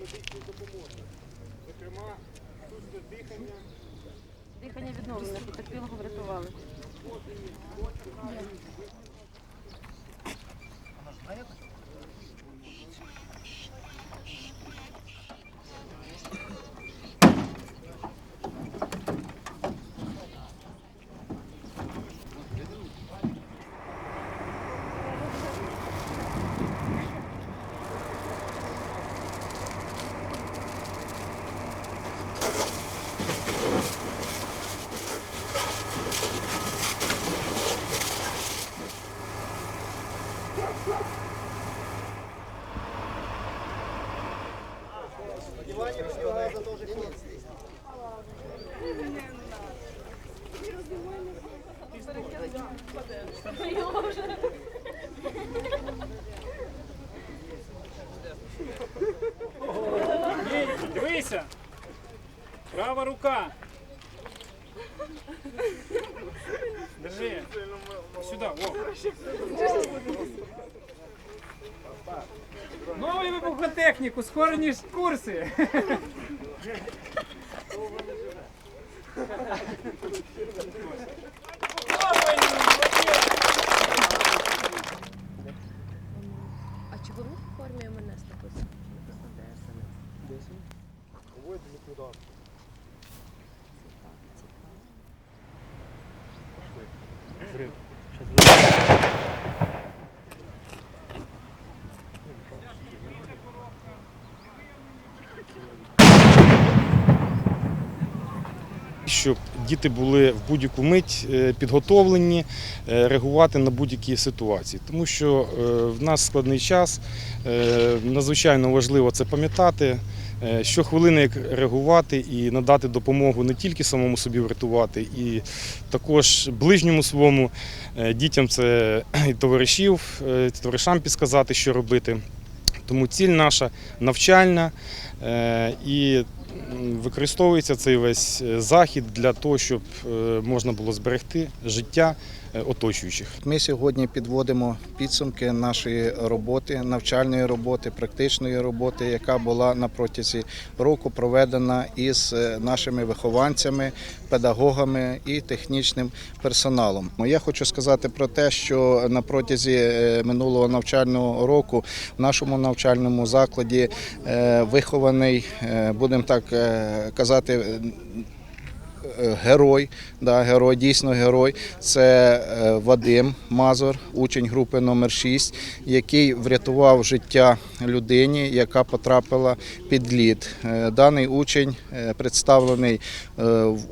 медичної допомоги. Зокрема, штучне дихання, Дихання відновлено, потерпілого врятували. Ей, дивися! Права рука. Держи. Сюди, о. Вибухотехнік, ускорені ж курси. А чи були в формі МНС написано? Щоб діти були в будь-яку мить е, підготовлені е, реагувати на будь-які ситуації. Тому що е, в нас складний час, надзвичайно важливо це пам'ятати. Щохвилини як реагувати і надати допомогу не тільки самому собі врятувати, і також ближньому своєму дітям це і товаришів, е, товаришам підсказати, що робити. Тому ціль наша навчальна і використовується цей весь е, захід для того, щоб е, можна було зберегти життя оточуючих. Ми сьогодні підводимо підсумки нашої роботи, навчальної роботи, практичної роботи, яка була на протязі року проведена із е, нашими вихованцями, педагогами і технічним персоналом. Я хочу сказати про те, що на протязі е, минулого навчального року в нашому навчальному закладі е, вихований, е, будемо так е, казати, е, герой, да, герой, дійсно герой. Це е, Вадим Мазур, учень групи номер 6 який врятував життя людині, яка потрапила під лід. Е, Даний учень е, представлений е,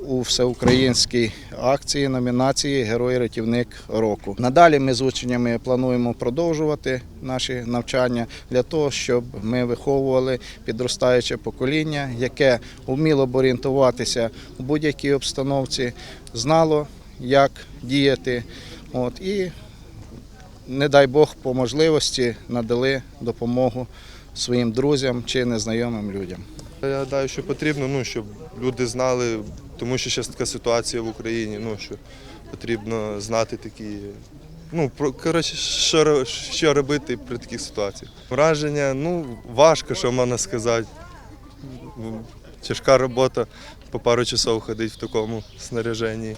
у всеукраїнській акції номінації Герой-рятівник року. Надалі ми з учнями плануємо продовжувати наші навчання для того, щоб ми виховували підростаюче покоління, яке вміло б орієнтуватися у будь-якій обстановці, знало, як діяти. От, і, не дай Бог, по можливості надали допомогу своїм друзям чи незнайомим людям. Я гадаю, що потрібно, ну, щоб люди знали, тому що зараз така ситуація в Україні, ну, що потрібно знати такі. Ну, про, коротше, що, що робити при таких ситуаціях. Враження, ну, важко, що можна сказати. Тяжка робота, по пару часов ходить в такому снаряженні.